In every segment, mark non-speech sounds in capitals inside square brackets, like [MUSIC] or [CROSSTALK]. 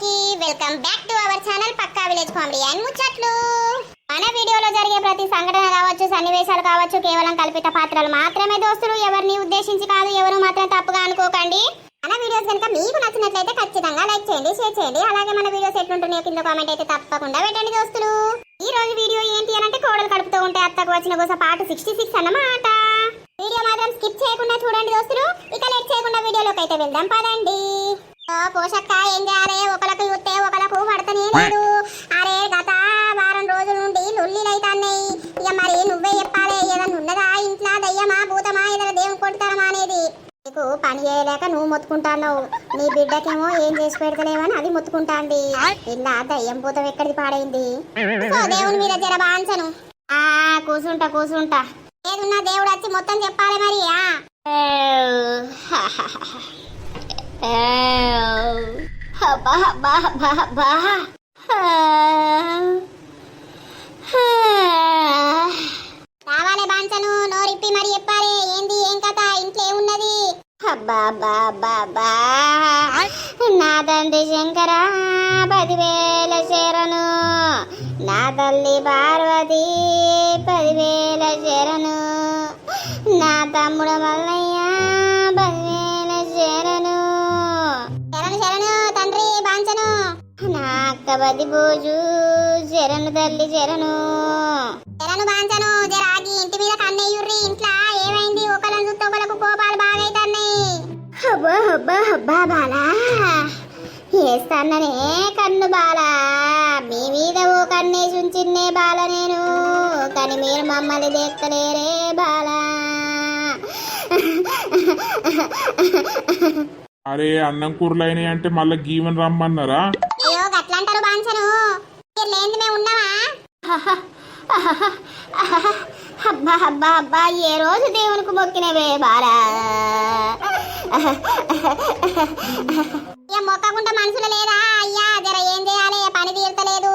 అందరికీ welcome back to our channel Pakka village comedy. And ముచ్చట్లు మన వీడియోలో జరిగే ప్రతి సంఘటన కావచ్చు సన్నివేశాలు కావచ్చు కేవలం కల్పిత పాత్రలు మాత్రమే దోస్తులు. ఎవరిని ఉద్దేశించి కాదు ఎవరు మాత్రం తప్పుగా అనుకోకండి. మన వీడియోస్ కనుక మీకు నచ్చినట్లయితే ఖచ్చితంగా లైక్ చేయండి షేర్ చేయండి. అలాగే మన వీడియోస్ ఎట్లుంటున్నాయో కింద కామెంట్ అయితే తప్పకుండా పెట్టండి దోస్తులు. ఈ రోజు వీడియో ఏంటి అని అంటే కోడలు కడుపుతూ ఉంటే అత్తకు వచ్చిన కోసం పాటు సిక్స్టీ సిక్స్ అన్నమాట. వీడియో మాత్రం స్కిప్ చేయకుండా చూడండి దోస్తులు. ఇక లేట్ చేయకుండా వీడియోలోకి అయితే వెళ్దాం పదండి. పోషక్క ఏం చేయాలి? ఒకలకు చూస్తే ఒకలకు పడతనే లేదు. అరే గత వారం రోజుల నుండి లొల్లిలైతాన్నాయి. ఇక మరి నువ్వే చెప్పాలి ఏదన్నా ఉన్నదా ఇంట్లో? దయ్యమా భూతమా ఏదైనా దేవుని కొడతారమా అనేది. నీకు పని చేయలేక నువ్వు మొత్తుకుంటావు నీ బిడ్డకేమో ఏం చేసి పెడతలేవని అది మొత్తుకుంటాంది. ఇలా దయ్యం భూతం ఎక్కడికి పాడైంది? దేవుని మీద జర బాంచను. ఆ కూసుంటా కూసుంటా. ఏదున్నా దేవుడు వచ్చి మొత్తం చెప్పాలి మరి ఆ. అబ్బా అబ్బా అబ్బా అబ్బా బాంచను నోరిప్పి మరి చెప్పాలి. ఏంది ఏం కథ? ఇంట్లో ఏమున్నది? అబ్బా అబ్బా అబ్బా అబ్బా. నా తండ్రి శంకర పదివేల శరణు నా తల్లి పార్వతి పదివేల శరణు నా తమ్ముడు మల్లయ్య నా అక్క బది బోజు శరణు తల్లి శరణు శరణు బాంచను జరాగి ఇంటి మీద కన్నయ్యుర్రి ఇంట్లో ఏమైంది? ఒకళ్ళని చూస్తే ఒకళ్ళకు కోపాలు బాగైతున్నాయి. అబ్బా అబ్బా అబ్బా బాలా. వేస్తాననే కన్ను బాల. మీ మీద ఓ కన్నేసి ఉంచిన్నే బాల నేను. కానీ మీరు మమ్మల్ని దేక్కలేరే బాల. అరే అన్నం కూరలు అయినాయి అంటే మళ్ళీ గీవన్ రమ్మన్నారా? లేని మేము ఉన్నావా? అబ్బా అబ్బా అబ్బా ఏ రోజు దేవునికి మొక్కినవే బాలా ఇక మొక్కకుండా మనసులో లేదా? అయ్యా జర ఏం చేయాలి? పని తీర్చలేదు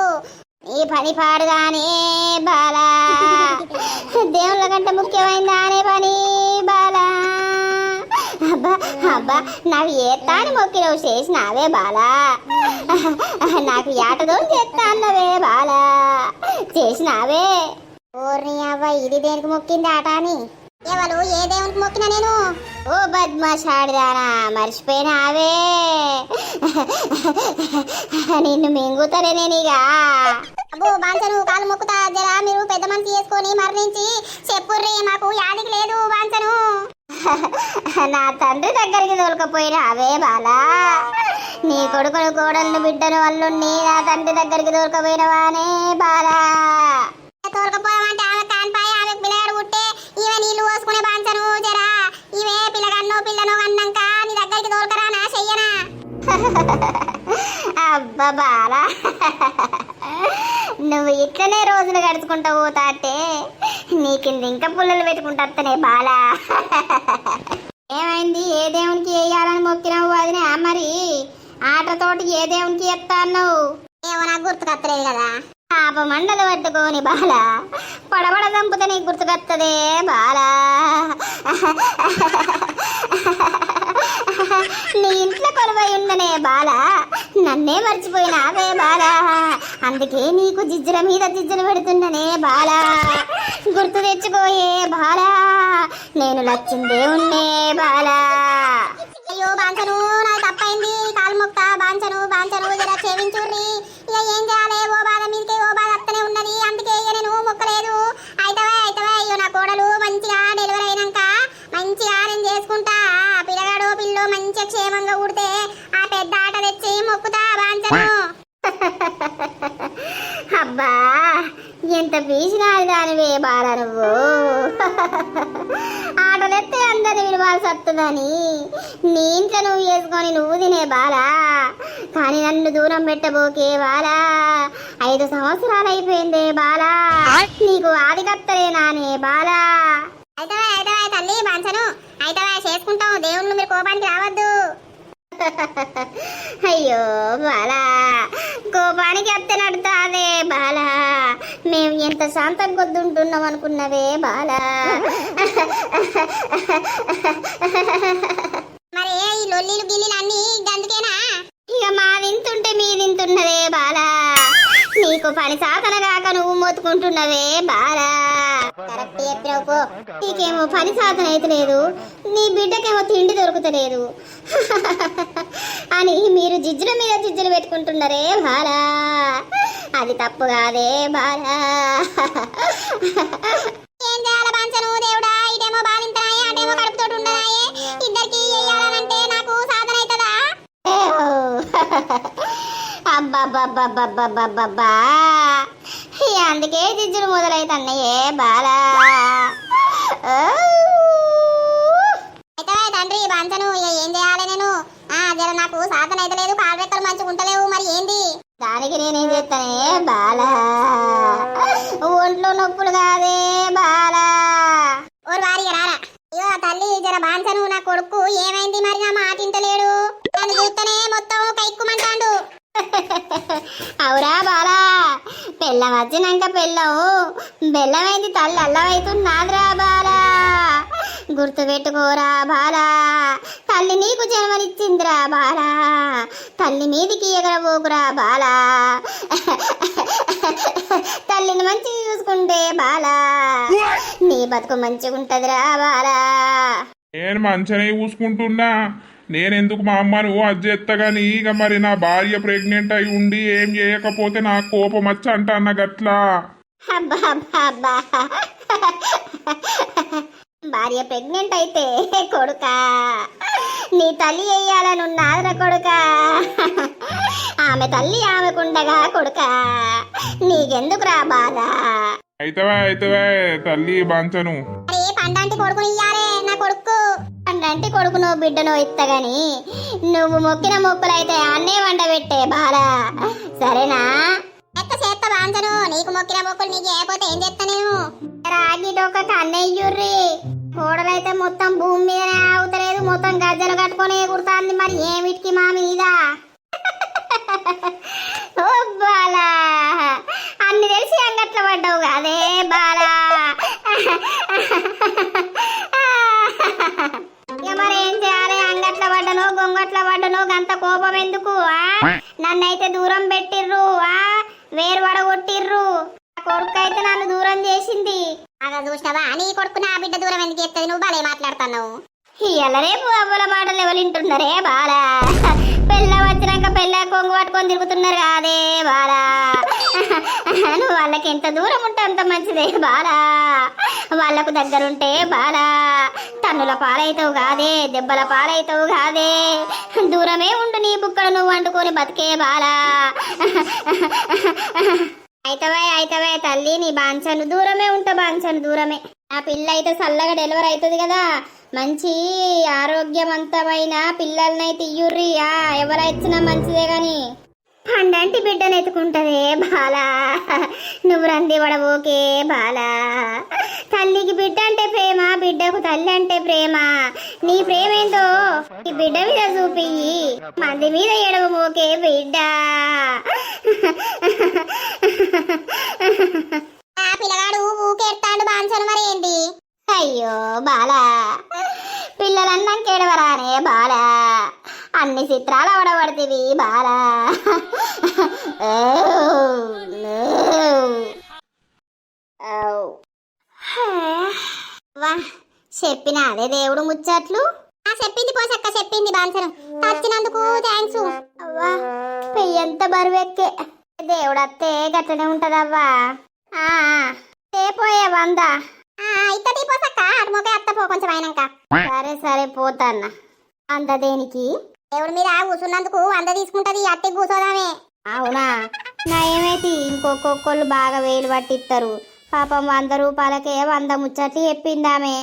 ఈ పని పాడుగానే బాలా. దేవుళ్ళ కంటే ముఖ్యమైనదానే పని బాలా. అబ్బా అబ్బా నాకు ఏత్తాని మొక్కినవు చేసినావే బాలా? నాకు ఏటదో చేస్తా అన్నవే బాలా. చేసినావే? ఓర్ని అవ్వ ఇది దేనికి మొక్కింది ఆట అని? ఎవరు ఏ దేవునికి మొక్కినా నేను? ఓ బద్మాషాడిదానా మర్చిపోయినావే? నిన్ను మింగుతారే నేనిగా అబ్బో బాంచను కాలు మొక్కుతా జరా మీరు పెద్ద మనిషి చేసుకొని మరణించి చెప్పుర్రి మాకు యాదికి లేదు బాంచను. నా తండ్రి దగ్గరికి దొరకపోయినా అవే బాలా. నీ కొడుకును కోడలను బిడ్డను అల్లుణ్ణి నా తండ్రి దగ్గరికి దొరకపోయినవానే బాలా. తోలకపోయామంటే ఆమె కాన్పాయ ఆమె పిల్లగాడు పుట్టే ఈమె నీళ్ళు పోసుకునే బాంచను జరా ఈమె పిల్లగన్నో పిల్లనో అన్నాక నీ దగ్గరికి తోలకరా నా చెయ్యనా? అబ్బా బాలా. నువ్వు ఇట్లనే రోజులు గడుచుకుంటూ పోతా అంటే నీ కింద ఇంకా పుల్లలు పెట్టుకుంటానే బాలా. ఏమైంది? ఏ దేవునికి వేయాలని మొక్కినావు వదినా? మరి ఆటతోటి ఏ దేవునికి ఎత్తాను ఏమో నాకు గుర్తుకొత్తలేదు కదా. పాప మండలు పట్టుకోని బాల. పడబడ చంపుతే నీకు గుర్తుకొత్తదే బాల. నీ ఇంట్లో కొలువై ఉండనే బాల. నన్నే మర్చిపోయినావే బాల. అందుకే నీకు జిజ్జల మీద జిజ్జలు పెడుతున్ననే బాల. గుర్తు తెచ్చుకోయే బాల. నేను లచ్చిందే ఉన్నే బాల. అయ్యో బాంచను నాకు తప్పైంది. కాలు మొక్త బాంచను బాంచను. జర క్షమించుర్రి. ఇక ఏం చేయాలి? ఓ బాధ మీదకే ఓ బాధ అత్తనే ఉన్నది. అందుకే ఇక నేను మొక్కలేదు. అయితవే అయితవే. అయ్యో నా కోడలు మంచిగా డెలివరీ అయినాక మంచిగా నేను చేసుకుంటా. ఆ పిల్లగాడు పిల్లో మంచిగా క్షేమంగా ఉడితే ఆ పెద్ద ఆట తెచ్చి మొక్కుతా బాంచను. అబ్బా ఎంత పీసినాది దానివే బాల నువ్వు. ఆటలెత్తే అందరిని విలువాల్సి వస్తుందని నీ ఇంట్లో నువ్వు వేసుకొని నువ్వు తినే బాలా కానీ నన్ను దూరం పెట్టబోకే బాలా ఐదు సంవత్సరాలు అయిపోయిందే బాలా నీకు ఆదికత్తలే నానే బాలా అయితే అయితే తల్లి మంచను అయితే చేసుకుంటాం దేవుళ్ళు మీరు కోపానికి రావద్దు. [LAUGHS] అయ్యో బాలా కోపానికి అత్తే నడుతాదే బాలా. మేము ఎంత శాంతం కొద్దుంటున్నాం అనుకున్నవే బాలా. [LAUGHS] మరి ఈ లొల్లిలు గిల్లీలు అన్ని గందుకేనా ఇక మా వింటుంటే మీది నీకు పని సాధన కాక నువ్వు మొత్తుకుంటున్నవే బాలా. కరెక్ట్ చెప్పినావు. నీకేమో పని సాధన అయితే లేదు నీ బిడ్డకేమో తిండి దొరుకుతలేదు. అని మీరు జిజ్జుల మీద జిజ్జులు పెట్టుకుంటున్నారే బాలా. అది తప్పు కాదే బాలా. ఏం చేయాలి బాంచను దేవుడా? ఇటేమో బాలింతనాయే అటేమో కడుపుతోటి ఉండనాయే. ఇద్దరికి చెయ్యాలంటే నాకు సాధన అవుతుందా? అబ్బబ్బబ్బబ్బబ్బబ్బబ్బా అందుకే జిజ్జులు మొదలైతున్నాయే బాలా. అయితే తండ్రి బాంచను ఏం చేయాలి నేను ఆ జర నాకు సాధన అయితే లేదు కాలు రెక్కలు మంచిగా ఉంటలేవు మరి ఏంది దానికి నేనేం చేస్తానే బాలా ఒంట్లో నొప్పులు కాదే బాలా ఓరు వారి రారా అయ్యో తల్లి జర బాంచను నా కొడుకు ఏమైంది మరి నా మాట ఇంటలేడు నన్ను చూస్తేనే మొత్తం కైక్కుమంటాడు అవురా బాలా పెళ్ళం వచ్చినాక పెళ్ళం బెల్లమైంది తల్లి అల్లమైతున్నాదిరా బాలా. గుర్తు పెట్టుకోరా బాలా. తల్లి నీకు జన్మనిచ్చిందిరా బాలా. తల్లి మీదికి ఎగరబోకురా బాలా. తల్లిని మంచిగా చూసుకుంటే బాలా. నీ బతుకు మంచిగా ఉంటదిరా బాలా. నేను మంచనే చూసుకుంటున్నా. నేనెందుకు మా అమ్మను చేస్తా కానీ ఇక మరి నా భార్య ప్రెగ్నెంట్ అయి ఉండి ఏం చేయకపోతే నాకు కోపం వచ్చి అంట అన్న గట్లా? భార్య ప్రెగ్నెంట్ అయితే కొడుక. నీ తల్లి వేయాలని ఉన్నాదిరా కొడుక. ఆమె తల్లి ఆమెకుండగా కొడుక. నీకెందుకురా బాధ? అయితవే అయితవే తల్లి బాంచను. అరే పండంటి కొడుకుని ఇయ్యాలే నా కొడుకు. అంటే కొడుకునో బిడ్డనో ఇత్తగాని నువ్వు మొక్కిన మొక్కులైతే అన్నే వండబెట్టే బాలా. సరేనా? ఎక్క చేత్త బాంచను నీకు మొక్కిన మొక్కులు నీకు ఏపోతే ఏం చేస్తా నేను? రాగి డొక్క కన్నయ్యుర్రి కోడలైతే మొత్తం భూమి మీదనే ఆగుతలేదు మొత్తం గజ్జలు కట్టుకొని ఎగురుతాంది మరి ఏమిటికి మా మీద? బాలా. అన్ని తెలిసి అంగట్ల పడ్డావు అదే బాలా. మరి ఏం చేయాలి? అంగట్ల పడ్డను గొంగట్ల పడ్డను గంత కోపం ఎందుకు ఆ? నన్నైతే దూరం పెట్టిర్రు ఆ? వేరు వడగొట్టిర్రు కొడుకు అయితే నన్ను దూరం చేసింది. అలా చూసినావా? నీ కొడుకు నా బిడ్డ దూరం ఎందుకు ఎత్తది నువ్వు భలే మాట్లాడుతున్నావు. ఇయ్యాల రేపు అవ్వల మాటలు ఎవరు వింటున్నారే బాలా? పెళ్ళ వచ్చినాక పెళ్ళ కొంగు పట్టుకొని తిరుగుతున్నారు కాదే బాలా. నువ్వు వాళ్ళకి ఎంత దూరం ఉంటే అంత మంచిదే బాలా. వాళ్ళకు దగ్గరుంటే బాలా. తన్నుల పాలైతావు కాదే దెబ్బల పాలైతావు కాదే. దూరమే ఉండు నీ బుక్కలు నువ్వు వండుకొని బతికే బాలా. అయితవే అయితవే తల్లి నీ బాంచను దూరమే ఉంటా బాంచను దూరమే. నా పిల్ల అయితే చల్లగా డెలివరీ అవుతుంది కదా. మంచి ఆరోగ్యవంతమైన పిల్లలనైతే ఇయ్యుర్రి ఎవరైచ్చినా మంచిదే గాని. పండంటి బిడ్డను ఎత్తుకుంటదే బాలా. నువ్వు రంది పడబోకే బాలా. తల్లికి బిడ్డ అంటే ప్రేమ బిడ్డకు తల్లి అంటే ప్రేమ? నీ ప్రేమ ఏందో ఈ బిడ్డ మీద చూపియ్యి. మంది మీద ఎడవబోకే బిడ్డ. ఆ పిల్లగాడు ఊకెడతాడు బాంచను మరి ఏంటి అయ్యో బాలా. పిల్లలన్నాక ఎడవరానే బాలా. అన్ని చిత్రాలు అవడబడుతుంది బాలా. వా చెప్పిన అదే దేవుడు ముచ్చట్లు? ఆ చెప్పింది పోసక్క చెప్పింది బాన్సరం వచ్చినందుకు థ్యాంక్స్ అవ్వా పెయ్యంత బరువెక్కే. దేవుడు అత్తే గట్లనే ఉంటదవ్వా. ఆ పోయే వంద? పోసక్క? అత్త పో కొంచెం అయినాక. సరే సరే పోతాన్న. అంత దేనికి? దేవుడి మీద కూర్చున్నందుకు వంద తీసుకుంటది అట్టి కూర్చోదామే అవునా? నా ఏమైతే ఇంకొకొక్కళ్ళు బాగా వేలు పట్టిస్తారు పాపం వంద రూపాయలకే వంద ముచ్చట్లు చెప్పిందామే.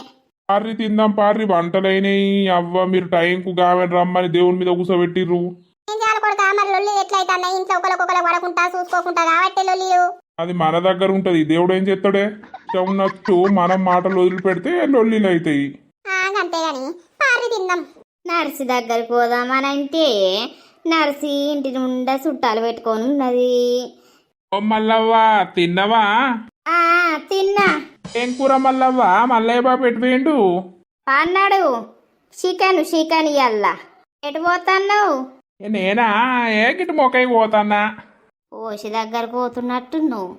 పార్రి తిందాం పార్రి వంటలైనవి అవ్వ మీరు టైంకు గావని రమ్మని దేవుని మీద కూసబెట్టిర్రు. ఏం చేయాలి కొడుకా? మరి లొల్లి ఎట్లయితే అన్న ఇంట్లో ఒకరికొకరు పడకుండా చూసుకోకుండా కాబట్టి లొల్లిలు. అది మన దగ్గర ఉంటది. దేవుడు ఏం చేస్తాడే? ఉన్నట్టు మనం మాటలు వదిలిపెడితే లొల్లిలు అవుతాయి గాని పారి తిందాం. నర్సి దగ్గరికి పోదామనంటే నర్సి ఇంటి నుండా చుట్టాలు పెట్టుకొని ఉన్నది. ఓ మల్లవ్వ తిన్నవా? ఆ తిన్నా. ఏం కూర మల్లవ్వ? మల్లయ్య బాబు ఎటు పోయిండు? అన్నాడు. చికెన్ చికెన్ ఇయ్యల్లా ఎటు పోతున్నావు? నేనా? ఏ గిట్టు మొక్కై పోతానా ఓసి దగ్గరకు పోతున్నట్టు నువ్వు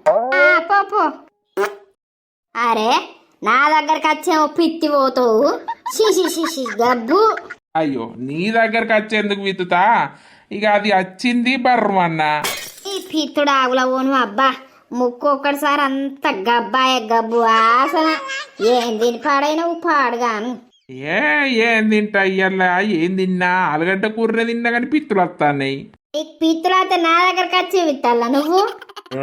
పో అరే నా దగ్గరకు వచ్చేమో పిత్తి పోతావు. గబ్బు. అయ్యో నీ దగ్గరకు వచ్చేందుకు విత్తుతా ఇక అది వచ్చింది బర్రమన్నా ఈ పిత్తుడు ఆగుల ఓను అబ్బా. ముక్కు ఒక్కడిసారి అంత గబ్బాయ గబ్బు ఆసన ఏం దీని పాడైనవు పాడుగాను ఏ ఏం తింటా ఇయ్యాల ఏం తిన్నా? ఆలుగడ్డ కూర తిన్నా కానీ పిత్తులు వస్తాయి నీకు పిత్తులు అయితే నా దగ్గరకు వచ్చి విత్తాలా నువ్వు?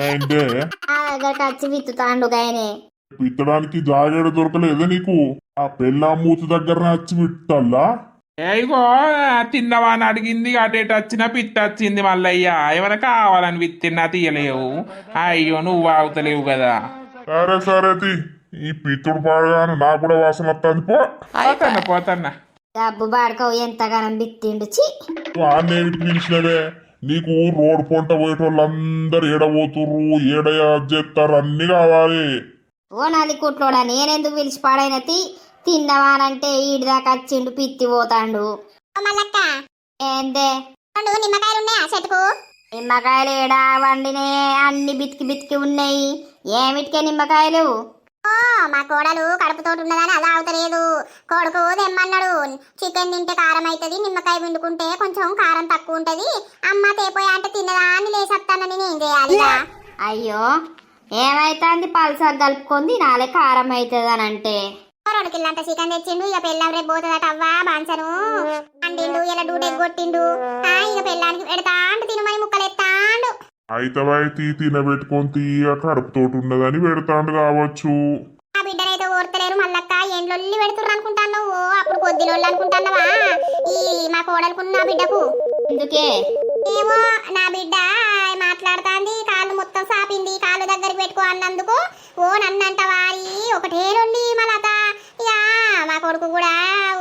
అంటే నా దగ్గరకు వచ్చి విత్తుతాండు గాయనే పిత్తడానికి జాగేడ దొరకలేదా నీకు? ఆ పెళ్ళ మూతి దగ్గర వచ్చి విట్టల్లా ఏగో తిన్నవా అని అడిగింది అటేటు వచ్చినా పిత్త వచ్చింది మల్లయ్య. ఏమైనా కావాలని విత్తిన్నా తీయలేవు. అయ్యో నువ్వు ఆగుతలేవు కదా. సరే సరే తి. ఈ పిత్తుడు పాడగాను నాకు కూడా వాసన వస్తుంది పో. పోతన్నా పోతన్నా. గబ్బు బాడుకోవు ఎంతగానం బిత్తిండు చి వాడిని పిలిచినవే నీకు రోడ్ పొంట పోయేటోళ్ళందరూ ఏడబోతుర్రు ఏడ చేస్తారు అన్ని కావాలి. ఓ నాలి కుట్లోడా నేనెందుకు పిలిచి పాడైనతి తిన్నవానంటే ఈడి దాకా వచ్చిండు పిత్తి పోతాండు. ఓ మల్లక్క ఏందే చెట్టుకు? నిమ్మకాయలు ఏడా వండినే అన్ని బితికి బితికి ఉన్నాయి. ఏమిటికే నిమ్మకాయలు? మా కోడలు కడుపుతోటి ఉన్నదని అలా అవుతలేదు కొడుకు తెమ్మన్నాడు. చికెన్ తింటే కారం అవుతుంది నిమ్మకాయ పిండుకుంటే కొంచెం కారం తక్కువ ఉంటది. అమ్మ తేపోయా అంటే తిన్నదా అని లేసత్తానని నేను చేయాలి. అయ్యో ఏమైతుంది? పల్సా కలుపుకొని నాలే కారం అవుతుంది అని అంటే రెండు కిల్లంత చికెన్ తెచ్చిండు ఇక పెళ్ళాం రేపు పోతుందట అవ్వా బాన్సను. అండిండు ఇలా డూట్ ఎగ్గొట్టిండు ఆ, ఇక పెళ్ళానికి పెడతాండు తినమని ముక్కలు ఎత్తాండు అయితవైతే తినబెట్టుకొని తీయ కడుపుతోటి ఉన్నదని పెడతాండు కావచ్చు. ఆ బిడ్డనైతే ఓర్తలేరు మల్లక్క ఏం లొల్లి పెడుతుర్రు అప్పుడు కొద్ది లొల్లి అనుకుంటానవా ఈ మా కోడలుకున్న బిడ్డకు. ఎందుకే? ఏమో నా బిడ్డ మాట్లాడుతాంది కాళ్ళు మొత్తం సాపింది కాళ్ళు దగ్గరికి పెట్టుకో అన్నందుకు. ఓ అని ఒకటే లొల్లి మలత ఇక మా కొడుకు కూడా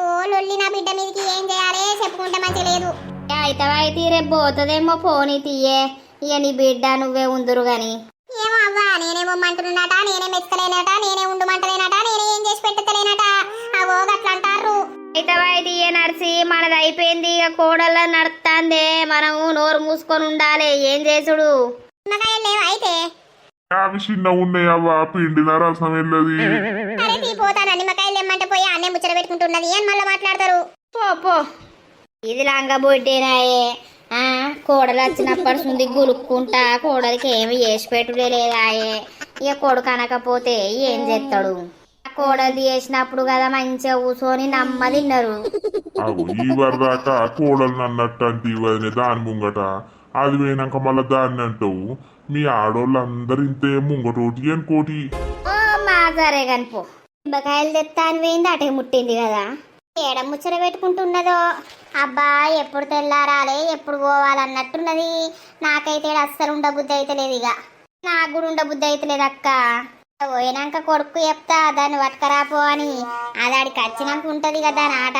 ఓ లొల్లి నా బిడ్డ మీదకి ఏం చేయాలి చెప్పుకుంటే మంచి లేదు. అయితే రేపు పోతుందేమో పోనీ తీయే. ఇక నీ బిడ్డ నువ్వే ఉందురు గాని. ఏమో అవ్వా నేనే బొమ్మంటున్నాట నేనే మెచ్చలేనట నేనే ఉండుమంటలేనట నేనే ఏం చేసి పెట్టలేనట అవో గట్లా అంటారు అయితే ఏ నడిచి మనది అయిపోయింది ఇక కోడల్లో నడుస్తాందే మనం నోరు మూసుకొని ఉండాలి ఏం చేసుడు? లేవు అయితే? అవి చిన్న ఉన్నాయి అవ్వ పిండిన రసం వెళ్ళది. అరే తీపోతాను నిమ్మకాయలు లేమ్మంటే పోయి అన్నే ముచ్చట పెట్టుకుంటున్నది. అని మళ్ళీ మాట్లాడతారు? పో పో. ఇది లంగా బొడ్డేనాయే ఆ కోడలు వచ్చినప్పటి నుండి గులుక్కుంటా కోడలికి ఏమి చేసి పెట్టుడే లేదాయే ఇక కొడుకు అనకపోతే ఏం చేస్తాడు? కోడలు చేసినప్పుడు కదా మంచిగా కూర్చొని నమ్మ తిన్నారు వరదాకా కోడలు అన్నట్టు అంటే దాని ముంగట. అది పోయినాక మళ్ళా దాన్ని అంటావు. మీ ఆడోళ్ళందరూ ఇంతే ముంగటోటి అనుకోటి మా సరే కనిపో నిమ్మకాయలు తెత్తా అని పోయింది అటే ముట్టింది కదా. ఏడ ముచ్చట పెట్టుకుంటున్నదో? అబ్బా ఎప్పుడు తెల్లారాలే ఎప్పుడు పోవాలన్నట్టున్నది. నాకైతే అస్సలు ఉండబుద్ధి అయితే లేదు ఇక నాకు కూడా ఉండబుద్ధి అయితే లేదు అక్క. పోయినాక కొడుకు చెప్తా దాన్ని పట్టుకరాపో అని. అది ఆడికి వచ్చినాక ఉంటది కదా దాని ఆట.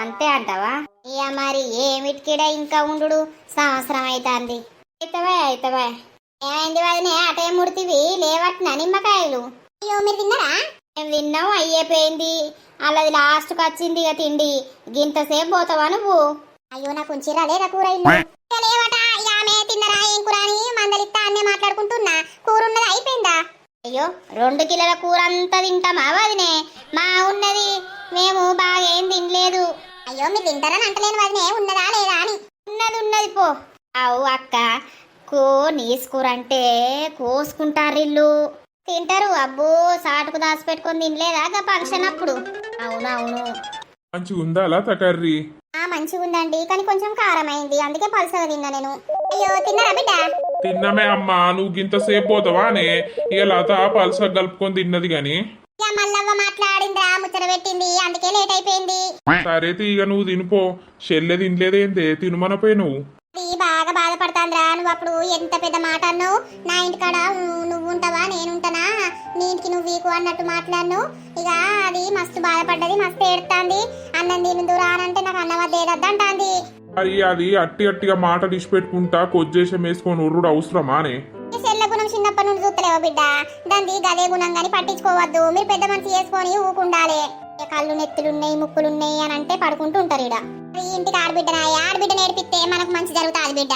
అంతే అంటావా? ఇక మరి ఏమిటికిడ ఇంకా ఉండు సంవత్సరం అవుతుంది అయితవా అయితవా ఏమైంది వదినే? అటే ముడితివి? లేవట్నా నిమ్మకాయలు? అయ్యో మీరు తిన్నారా? మేము తిన్నాం అయ్యేపోయింది. అలాది లాస్ట్కి వచ్చింది ఇక తిండి. గింతసేపు పోతావా నువ్వు? అయ్యో నాకు ఉంచిరా లేదా కూర లేవట. ఆమె తిన్నరా ఏం కూర అని మందలిస్తా అన్నే మాట్లాడుకుంటున్నా. కూర ఉన్నది అయిపోయిందా? అయ్యో రెండు కిలోల కూర అంతా తింటామా వదినే? మా ఉన్నది. మేము బాగా ఏం తినలేదు. అయ్యో మీరు తింటారని అంటలేను వదినే. ఉన్నదా లేదా అని? ఉన్నది ఉన్నది పో. అవు అక్క కో నీసుకూర అంటే కోసుకుంటారు ఇల్లు. తింటారు. అబ్బో సాటుకు దాచిపెట్టుకొని తినలేదా గా ఫంక్షన్ అప్పుడు? అవునవును మంచిగా ఉందా లత కర్రీ? ఆ మంచిగా ఉందండి కానీ కొంచెం కారం అయింది అందుకే పల్సగా తిన్నా నేను. అయ్యో తిన్నారా బిడ్డ? తిన్నమే అమ్మా. నువ్వు గింతసేపు పోతావా అనే ఇక లత పల్స కలుపుకొని తిన్నది గాని. ఇక మల్లవ్వ మాట్లాడిందిరా ముచ్చట పెట్టింది. అందుకే లేట్ అయిపోయింది. సరే ఇక నువ్వు తినిపో. చెల్లె తినలేదేందే తినుమనపోయి నువ్వు. అది బాగా బాధపడతాందిరా. నువ్వు అప్పుడు ఎంత పెద్ద మాట అన్నావు? నా ఇంటికాడ ఉ- నువ్వు ఉంటావా? ఇంటికి నువ్వు వీకు అన్నట్టు మాట్లాడను ఇక అది మస్తు బాధపడ్డది మస్తు ఏడుతాంది. అన్నం దీని దూరానంటే నాకు అన్నం వద్దేదద్దంటాంది మరి అది అట్టి అట్టిగా మాట పెట్టుకుంటా కొజ్జేషం వేసుకొని ఉర్రుడు అవసరమా అనే. ఈ సెల్ల గుణం చిన్నప్పటి నుండి చూస్తలేవా బిడ్డ? దాన్ని గదే గుణం గాని పట్టించుకోవద్దు. మీరు పెద్ద మనసు చేసుకొని ఊకుండాలి. కళ్ళు నెత్తులున్నాయి ముక్కులున్నాయి అని అంటే పడుకుంటూ ఉంటారు ఇడ ఇంటికి ఆడబిడ్డనా ఆడబిడ్డ నేర్పిస్తే మనకు మంచి జరుగుతుంది బిడ్డ.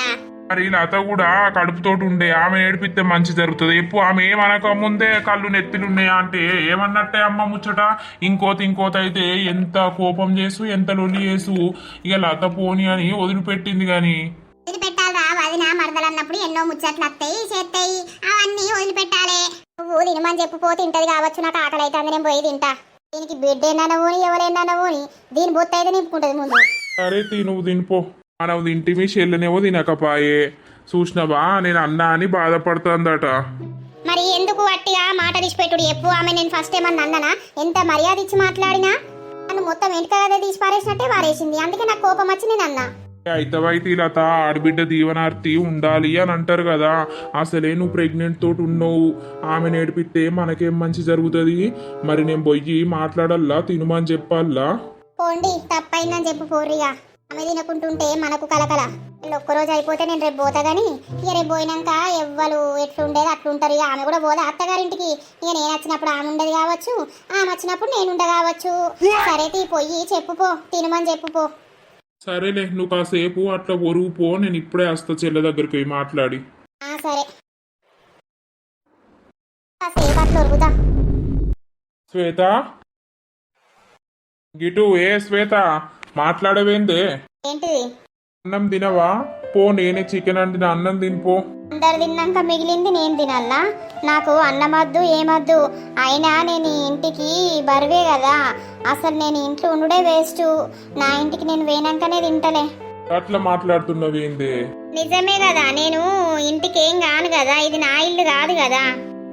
మరి లత కూడా కడుపుతోటి ఉండే ఆమె ఏడిపిస్తే మంచి జరుగుతుంది. ఎప్పుడు ఆమె ఏమనక ముందే కళ్ళు నెత్తిలున్నాయా అంటే ఏమన్నట్టే అమ్మ ముచ్చట. ఇంకోతి ఇంకోతి అయితే ఎంత కోపం చేసు ఎంత లొల్లి చేసు ఇక లత పోని అని వదిలిపెట్టింది వదిన మరదలన్నప్పుడు ఎన్నో ముచ్చట్లు వస్తాయి చేస్తాయి అవన్నీ వదిలిపెట్టాలి. నువ్వు తినమని చెప్పు పో తింటది కావచ్చు నాకు ఆకలి అయితే నేను పోయి తింటా. దీనికి బిడ్డ ఏంటనవోని ఎవరేంటనవోని దీని బొత్తు అయితే నింపుకుంటది ముందు. సరే తిను తినిపో. మనం తింటిమి చెల్లెనేమో తినకపాయే. చూసినవా నేను అన్నా అని బాధపడుతుందట. మరి ఎందుకు వట్టిగా మాట తీసిపెట్టుడు? ఎప్పు ఆమె నేను ఫస్ట్ ఏమన్నా అన్ననా? ఎంత మర్యాద ఇచ్చి మాట్లాడినా? నన్ను మొత్తం వెనుక తీసి పారేసినట్టే పారేసింది. అందుకే నాకు కోపం వచ్చి నేను అన్నా. అయితవైతే లత ఆడబిడ్డ దీవనార్తి ఉండాలి అని అంటారు కదా. అసలే నువ్వు ప్రెగ్నెంట్ తోటి ఉన్నావు. ఆమె నేర్పిస్తే మనకేం మంచి జరుగుతుంది? మరి నేను పోయి మాట్లాడల్లా తినుమని చెప్పాలా పోండి తప్పైందని చెప్పు పోర్రిగా ఆమె తినకుంటుంటే మనకు కలకల ఒక్కరోజు అయిపోతే నేను రేపు పోతా గానీ ఇక రేపు పోయినాక ఎవ్వరు ఎట్లుండేది అట్లుంటారు. ఇక ఆమె కూడా పోదా అత్తగారింటికి? ఇక నేను వచ్చినప్పుడు ఆమె ఉండదు కావచ్చు ఆమె వచ్చినప్పుడు నేను ఉండ కావచ్చు. సరే తీ పోయి చెప్పుపో తినమని చెప్పుపో సరేలే నువ్వు కాసేపు అట్లా ఒరుగు పో నేను ఇప్పుడే వస్తా చెల్లె దగ్గరికి పోయి మాట్లాడి. ఆ సరే. కాసేపు అట్లా ఉరుగుతా శ్వేత? గిటు ఏ శ్వేత? మాట్లాడవేందే? ఏంటిది? అన్నం తినవా? పో నేనే చికెన్ అండిన అన్నం తినిపో. అందరు తిన్నాక మిగిలింది నేను తినాలా? నాకు అన్నమద్దు ఏమద్దు? అయినా నేను ఇంటికి బరువే కదా. అసలు నేను ఇంట్లో ఉండుడే వేస్ట్. నా ఇంటికి నేను వేనాకనే తింటలే. అట్లా మాట్లాడుతున్నవేందే? నిజమే కదా నేను ఇంటికి ఏం కాను కదా. ఇది నా ఇల్లు కాదు కదా.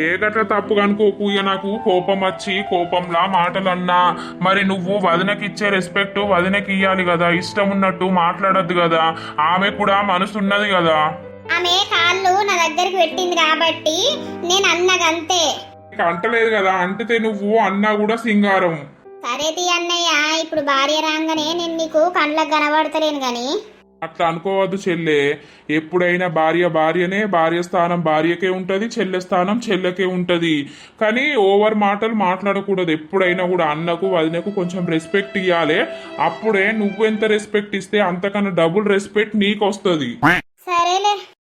ఏ గట్ల తప్పు కనుకోకు నాకు కోపం వచ్చి కోపంలా మాటలు అన్నా మరి నువ్వు వదినకి ఇచ్చే రెస్పెక్ట్ వదినకి ఇయ్యాలి కదా ఇష్టం ఉన్నట్టు మాట్లాడొద్దు కదా. ఆమె కూడా మనసు ఉన్నది కదా. ఆమె కాళ్ళు నా దగ్గరికి పెట్టింది కాబట్టి నేను అన్నగంతే అంటలేదు కదా అంటితే నువ్వు అన్నా కూడా సింగారం. సరే తీ అన్నయ్య ఇప్పుడు భార్య రాగానే నేను నీకు కండ్లకు కనబడతలేను గాని. అట్లా అనుకోవద్దు చెల్లె. ఎప్పుడైనా భార్య భార్యనే భార్య స్థానం భార్యకే ఉంటది చెల్లె స్థానం చెల్లెకే ఉంటది. కానీ ఓవర్ మాటలు మాట్లాడకూడదు. ఎప్పుడైనా కూడా అన్నకు వదినకు కొంచెం రెస్పెక్ట్ ఇవ్వాలి అప్పుడే నువ్వెంత రెస్పెక్ట్ ఇస్తే అంతకన్నా డబుల్ రెస్పెక్ట్ నీకు వస్తుంది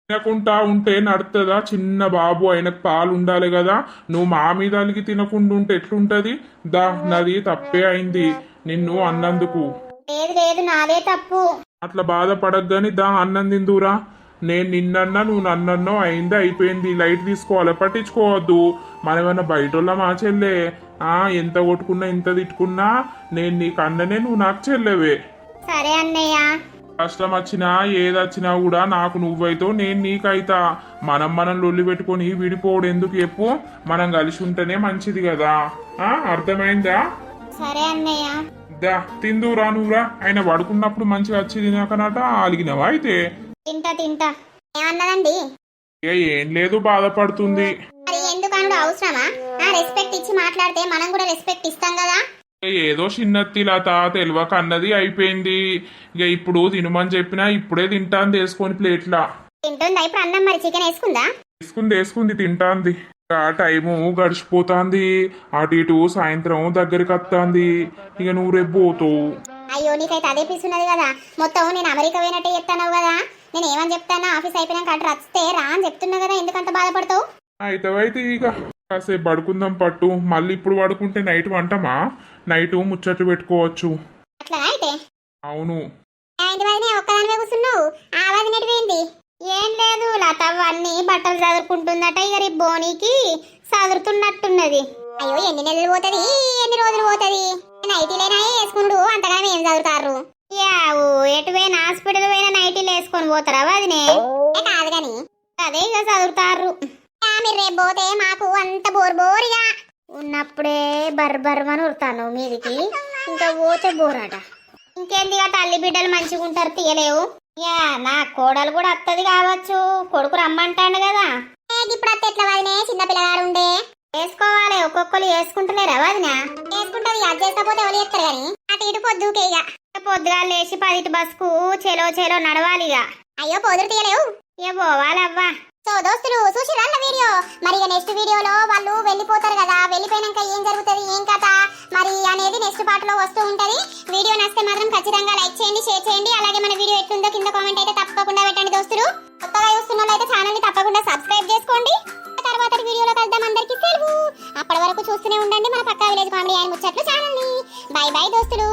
తినకుండా ఉంటే నడుతుందా చిన్న బాబు ఆయనకు పాలు ఉండాలి కదా. నువ్వు మా మీద అలిగి తినకుండా ఉంటే ఎట్లుంటది? దా నాది తప్పే అయింది. నిన్ను అన్నందుకు. లేదు లేదు నాదే తప్పు. అట్లా బాధపడద్దని దా అన్నం తిందురా నేను నిన్నన్నా నువ్వు నన్నన్నో అయింది అయిపోయింది. లైట్ తీసుకోవాలి? పట్టించుకోవద్దు. మనమేమన్నా బయట మా చెల్లె. ఆ ఎంత కొట్టుకున్నా ఎంత తిట్టుకున్నా నేను నీకు అన్ననే నువ్వు నాకు చెల్లెవే. సరే అన్నయ్య. కష్టం వచ్చినా ఏదొచ్చినా కూడా నాకు నువ్వైతో నేను నీకైతా. మనం మనం లొల్లి పెట్టుకొని విడిపోవడం ఎందుకు చెప్పు? మనం కలిసి ఉంటేనే మంచిది కదా. అర్థమైందా? సరే అన్నయ్య. దా తిందురా నువ్వురా ఆయన పడుకున్నప్పుడు మంచిగా వచ్చి తినకనట అలిగినవా అయితే? తింటా తింటా. ఏమన్నదండి? ఏ ఏం లేదు బాధపడుతుంది. మరి ఎందుకు అనుడు అవసరమా? ఆ రెస్పెక్ట్ ఇచ్చి మాట్లాడితే మనం కూడా రెస్పెక్ట్ ఇస్తాం కదా. ఏదో చిన్నత్తి లత తెలియక అన్నది అయిపోయింది. ఇక ఇప్పుడు తినమని చెప్పినా ఇప్పుడే తింటాంది వేసుకొని ప్లేట్లా. తింటుందా? ఇప్పుడు అన్నం మరి చికెన్ వేసుకుందా? వేసుకుంది వేసుకుంది తింటాంది. టైము గడిచిపోతాంది. అటు ఇటు సాయంత్రం దగ్గరికి వస్తాంది. ఇక నువ్వు రేపు పోతావు. అయ్యో నీకైతే అదే పీస్ ఉన్నది కదా. మొత్తం నేను అమెరికా పోయినట్టే చెప్తాను కదా. నేను ఏమని చెప్తానా ఆఫీస్ అయిపోయినాక అటు వస్తే రా అని చెప్తున్నా కదా. ఎందుకంత బాధపడతావు? అయితే అయితే ఇక కాసేపు పడుకుందాం పట్టు. మళ్ళీ ఇప్పుడు పడుకుంటే నైట్ వంటమా? నైట్ ముచ్చట్లు పెట్టుకోవచ్చు. అట్లా అయితే? అవును. ఒక్కదానివే కూర్చున్నావు. ఆ ఏం లేదు లతవ్వ అన్ని బట్టలు చదువుకుంటుందట ఇక రేపు బోనీకి చదువుతున్నట్టున్నది అయ్యో ఎన్ని నెలలు పోతుంది ఎన్ని రోజులు పోతుంది? నైటీలేనా వేసుకుంటూ అంతగానే ఏం చదువుతారు యావు ఎటు పోయిన హాస్పిటల్ పోయిన నైటీలు వేసుకొని పోతారా వదినే? కాదు గాని. అదే ఇక చదువుతారు మీరు రేపు పోతే మాకు అంత బోర్ బోరిగా. ఉన్నప్పుడే బర్బర్మని ఉడతాను మీదికి. ఇంకా పోతే బోరట. ఇంకేంది ఇక తల్లి బిడ్డలు మంచిగా ఉంటారు తీయలేవు. యా నా కోడలు కూడా అత్తది కావచ్చు. కొడుకు రమ్మంటాడు కదా. ఇప్పుడు అత్త ఎట్లా వదినే? చిన్న పిల్లగాడు ఉండే. వేసుకోవాలి ఒక్కొక్కరు వేసుకుంటలేరా వదిన? వేసుకుంటది అది చేసకపోతే ఎవరు చేస్తారు కానీ? అటు ఇటు పొద్దుకే ఇక. పొద్దుగా లేచి పదిటి బస్కు చెలో చెలో నడవాలి ఇక. అయ్యో పొద్దు తీయలేవు. ఇక పోవాలవ్వా. సో దోస్తులు చూసిరా వీడియో? మరి ఇక నెక్స్ట్ వీడియోలో వాళ్ళు వెళ్ళిపోతారు కదా వెళ్ళిపోయినాక ఏం జరుగుతుంది ఏం కథ? మరి అనేది నెక్స్ట్ పార్ట్ వస్తూ ఉంటుంది. వీడియో నచ్చితే మాత్రం ఖచ్చితంగా లైక్ చేయండి షేర్ చేయండి. అలాగే మన వీడియో ఎట్లుందో కింద కామెంట్ అయితే తప్పకుండా పెట్టండి దోస్తులు. కొత్తగా చూస్తున్న అయితే ఛానల్ని తప్పకుండా సబ్స్క్రైబ్ చేసుకోండి. తర్వాత వీడియోలో కలుద్దాం. అందరికీ సెలవు. అప్పటి వరకు చూస్తూనే ఉండండి మన పక్కా విలేజ్ కామెడీ ఆయన ముచ్చట్లు ఛానల్ని బై బై దోస్తులు.